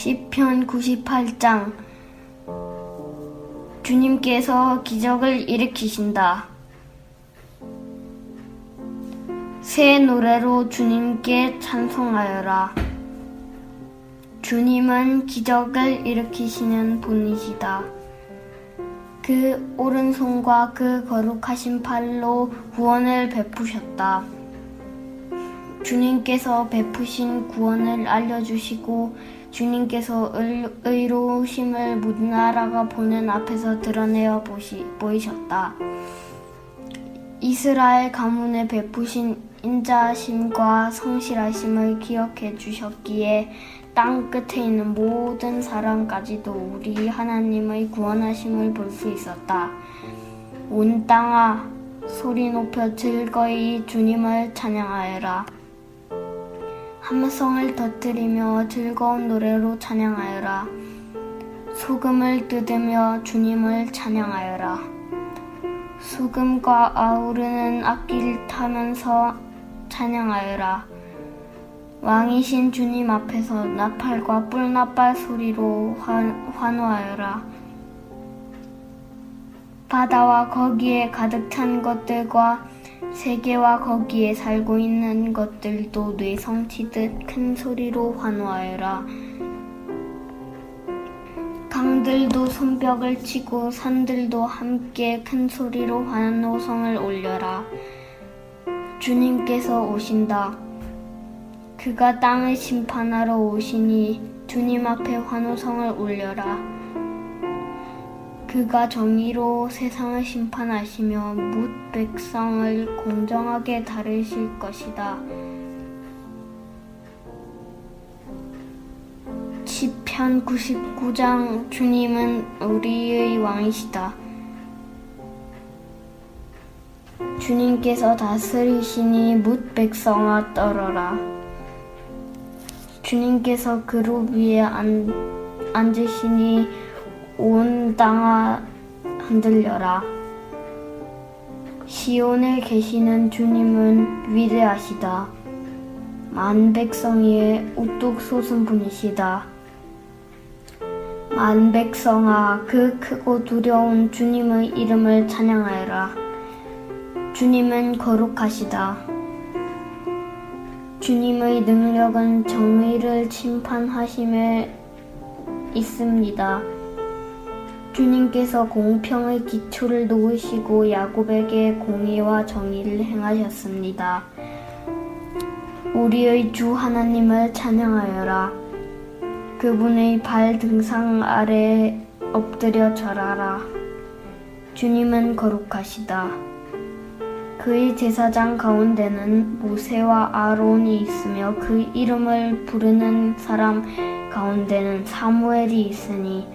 시편 98장 주님께서 기적을 일으키신다. 새 노래로 주님께 찬송하여라. 주님은 기적을 일으키시는 분이시다. 그 오른손과 그 거룩하신 팔로 구원을 베푸셨다. 주님께서 베푸신 구원을 알려주시고 주님께서 의- 의로우심을 문나라가 보는 앞에서 드러내어 보시, 보이셨다. 이스라엘 가문에 베푸신 인자심과 성실하심을 기억해 주셨기에 땅 끝에 있는 모든 사람까지도 우리 하나님의 구원하심을 볼 수 있었다. 온 땅아 소리 높여 즐거이 주님을 찬양하여라. 함성을 터뜨리며 즐거운 노래로 찬양하여라. 소금을 뜯으며 주님을 찬양하여라. 수금과 아우르는 악기를 타면서 찬양하여라. 왕이신 주님 앞에서 나팔과 뿔나팔 소리로 환, 환호하여라. 바다와 거기에 가득 찬 것들과 세계와 거기에 살고 있는 것들도 뇌성치듯 큰 소리로 환호하여라. 강들도 손뼉을 치고 산들도 함께 큰 소리로 환호성을 올려라. 주님께서 오신다. 그가 땅을 심판하러 오시니 주님 앞에 환호성을 올려라. 그가 정의로 세상을 심판하시며 뭇 백성을 공정하게 다루실 것이다. 시편 99장 주님은 우리의 왕이시다. 주님께서 다스리시니 뭇 백성아 떨어라. 주님께서 그룹 위에 앉, 앉으시니 온 땅아 흔들려라. 시온에 계시는 주님은 위대하시다. 만 백성 위에 우뚝 솟은 분이시다. 만 백성아 그 크고 두려운 주님의 이름을 찬양하여라. 주님은 거룩하시다. 주님의 능력은 정의를 침판하심에 있습니다. 주님께서 공평의 기초를 놓으시고 야곱에게 공의와 정의를 행하셨습니다. 우리의 주 하나님을 찬양하여라. 그분의 발 등상 아래 엎드려 절하라. 주님은 거룩하시다. 그의 제사장 가운데는 모세와 아론이 있으며 그 이름을 부르는 사람 가운데는 사무엘이 있으니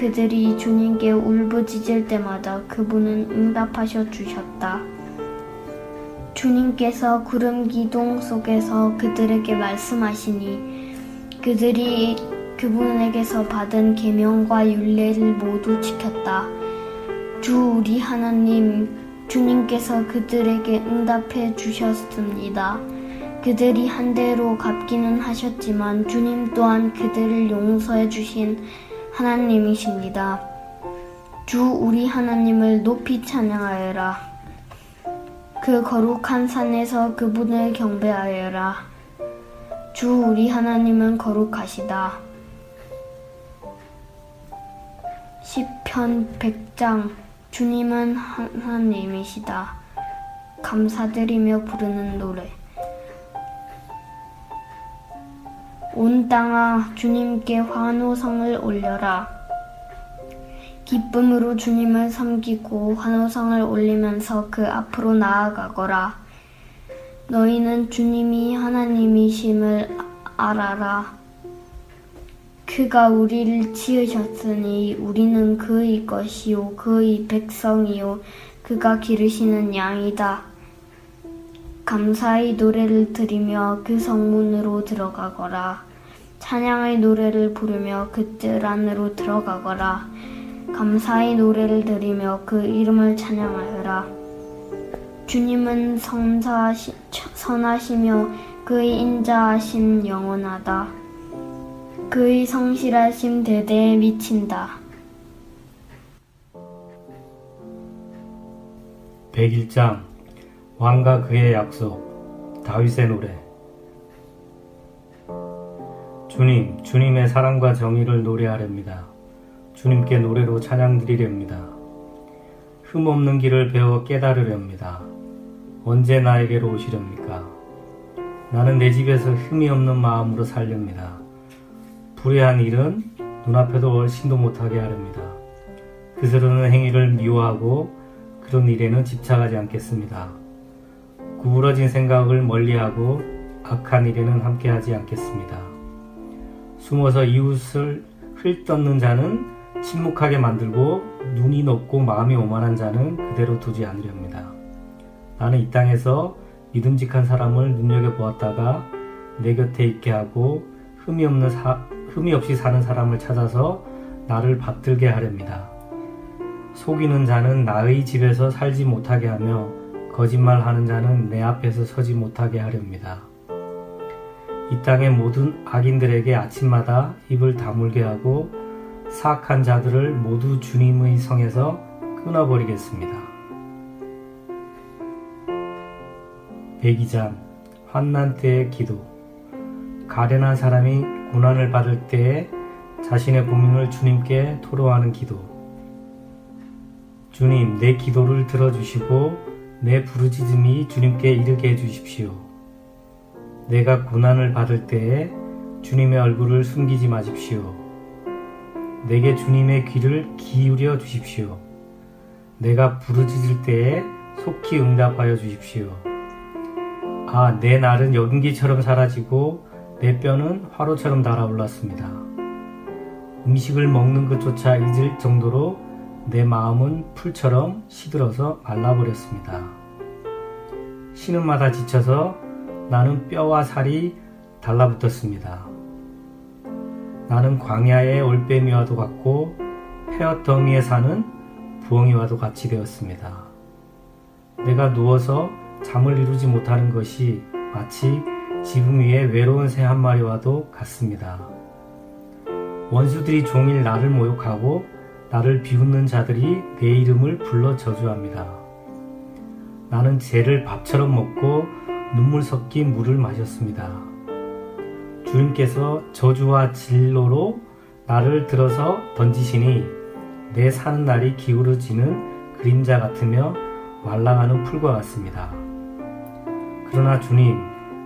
그들이 주님께 울부짖을 때마다 그분은 응답하셔 주셨다. 주님께서 구름 기둥 속에서 그들에게 말씀하시니 그들이 그분에게서 받은 계명과 율례를 모두 지켰다. 주 우리 하나님 주님께서 그들에게 응답해 주셨습니다. 그들이 한 대로 갚기는 하셨지만 주님 또한 그들을 용서해 주신 하나님이십니다. 주 우리 하나님을 높이 찬양하여라. 그 거룩한 산에서 그분을 경배하여라. 주 우리 하나님은 거룩하시다. 시편 100장 주님은 하나님이시다. 감사드리며 부르는 노래. 온 땅아 주님께 환호성을 올려라. 기쁨으로 주님을 섬기고 환호성을 올리면서 그 앞으로 나아가거라. 너희는 주님이 하나님이심을 알아라. 그가 우리를 지으셨으니 우리는 그의 것이요 그의 백성이요 그가 기르시는 양이다. 감사의 노래를 드리며 그 성문으로 들어가거라. 찬양의 노래를 부르며 그뜰 안으로 들어가거라. 감사의 노래를 드리며 그 이름을 찬양하여라. 주님은 성사하시, 선하시며 그의 인자하심 영원하다. 그의 성실하심 대대에 미친다. 101장 왕과 그의 약속 다윗의 노래 주님, 주님의 사랑과 정의를 노래하렵니다. 주님께 노래로 찬양드리렵니다. 흠없는 길을 배워 깨달으렵니다. 언제 나에게로 오시렵니까? 나는 내 집에서 흠이 없는 마음으로 살렵니다. 불의한 일은 눈앞에도 얼씬도 못하게 하렵니다. 그스르는 행위를 미워하고 그런 일에는 집착하지 않겠습니다. 구부러진 생각을 멀리하고 악한 일에는 함께하지 않겠습니다. 숨어서 이웃을 흙떴는 자는 침묵하게 만들고 눈이 높고 마음이 오만한 자는 그대로 두지 않으렵니다. 나는 이 땅에서 믿음직한 사람을 눈여겨보았다가 내 곁에 있게 하고 흠이, 없는 사, 흠이 없이 사는 사람을 찾아서 나를 받들게 하렵니다. 속이는 자는 나의 집에서 살지 못하게 하며 거짓말하는 자는 내 앞에서 서지 못하게 하렵니다. 이 땅의 모든 악인들에게 아침마다 입을 다물게 하고 사악한 자들을 모두 주님의 성에서 끊어버리겠습니다. 백이장 환난 때의 기도 가련한 사람이 고난을 받을 때에 자신의 고민을 주님께 토로하는 기도 주님 내 기도를 들어주시고 내 부르짖음이 주님께 이르게 해 주십시오. 내가 고난을 받을 때에 주님의 얼굴을 숨기지 마십시오. 내게 주님의 귀를 기울여 주십시오. 내가 부르짖을 때에 속히 응답하여 주십시오. 아, 내 날은 연기처럼 사라지고 내 뼈는 화로처럼 달아올랐습니다. 음식을 먹는 것조차 잊을 정도로 내 마음은 풀처럼 시들어서 말라버렸습니다. 신음마다 지쳐서 나는 뼈와 살이 달라붙었습니다. 나는 광야의 올빼미와도 같고 폐어더미에 사는 부엉이와도 같이 되었습니다. 내가 누워서 잠을 이루지 못하는 것이 마치 지붕 위에 외로운 새 한 마리와도 같습니다. 원수들이 종일 나를 모욕하고 나를 비웃는 자들이 내 이름을 불러 저주합니다. 나는 죄를 밥처럼 먹고 눈물 섞인 물을 마셨습니다. 주님께서 저주와 진로로 나를 들어서 던지시니 내 사는 날이 기울어지는 그림자 같으며 말랑하는 풀과 같습니다. 그러나 주님,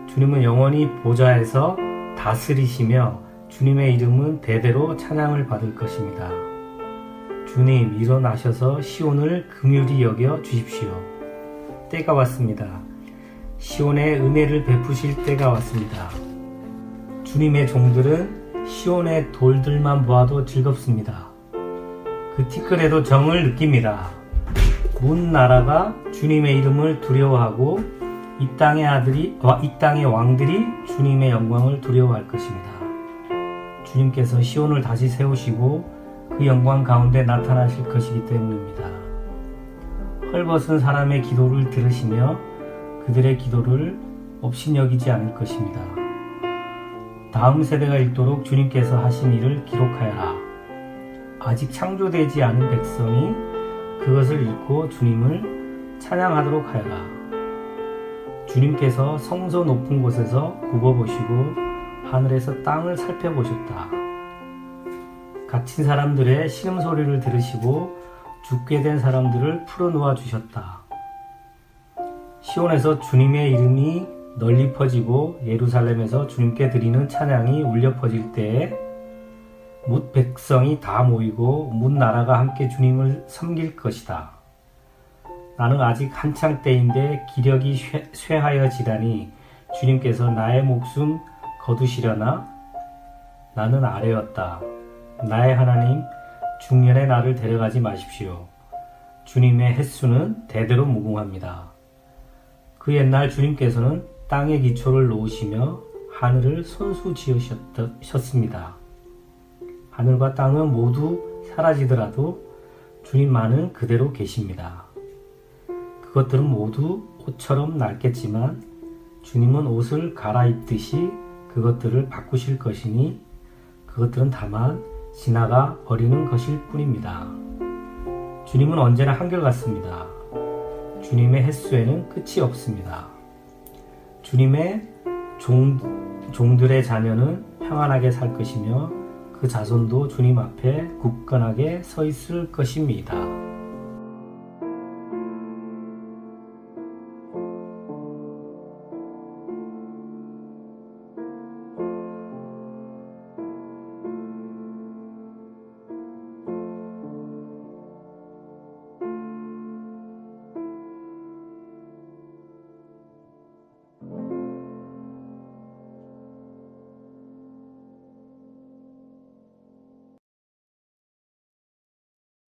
주님은 영원히 보좌에서 다스리시며 주님의 이름은 대대로 찬양을 받을 것입니다. 주님, 일어나셔서 시온을 긍휼히 여겨 주십시오. 때가 왔습니다. 시온의 은혜를 베푸실 때가 왔습니다. 주님의 종들은 시온의 돌들만 보아도 즐겁습니다. 그 티끌에도 정을 느낍니다. 문 나라가 주님의 이름을 두려워하고 이 땅의 아들이 이 땅의 왕들이 주님의 영광을 두려워할 것입니다. 주님께서 시온을 다시 세우시고 그 영광 가운데 나타나실 것이기 때문입니다. 헐벗은 사람의 기도를 들으시며 그들의 기도를 업신여기지 않을 것입니다. 다음 세대가 읽도록 주님께서 하신 일을 기록하여라. 아직 창조되지 않은 백성이 그것을 읽고 주님을 찬양하도록 하여라. 주님께서 성소 높은 곳에서 굽어보시고 하늘에서 땅을 살펴보셨다. 갇힌 사람들의 신음 소리를 들으시고 죽게 된 사람들을 풀어놓아 주셨다. 시온에서 주님의 이름이 널리 퍼지고 예루살렘에서 주님께 드리는 찬양이 울려 퍼질 때에 뭇 백성이 다 모이고 뭇 나라가 함께 주님을 섬길 것이다. 나는 아직 한창 때인데 기력이 쇠하여지다니 주님께서 나의 목숨 거두시려나? 나는 아래였다. 나의 하나님, 중년의 나를 데려가지 마십시오. 주님의 횟수는 대대로 무궁합니다. 그 옛날 주님께서는 땅의 기초를 놓으시며 하늘을 손수 지으셨습니다. 하늘과 땅은 모두 사라지더라도 주님만은 그대로 계십니다. 그것들은 모두 옷처럼 낡겠지만 주님은 옷을 갈아입듯이 그것들을 바꾸실 것이니 그것들은 다만 지나가 버리는 것일 뿐입니다. 주님은 언제나 한결같습니다. 주님의 횟수에는 끝이 없습니다. 주님의 종, 종들의 자녀는 평안하게 살 것이며 그 자손도 주님 앞에 굳건하게 서 있을 것입니다.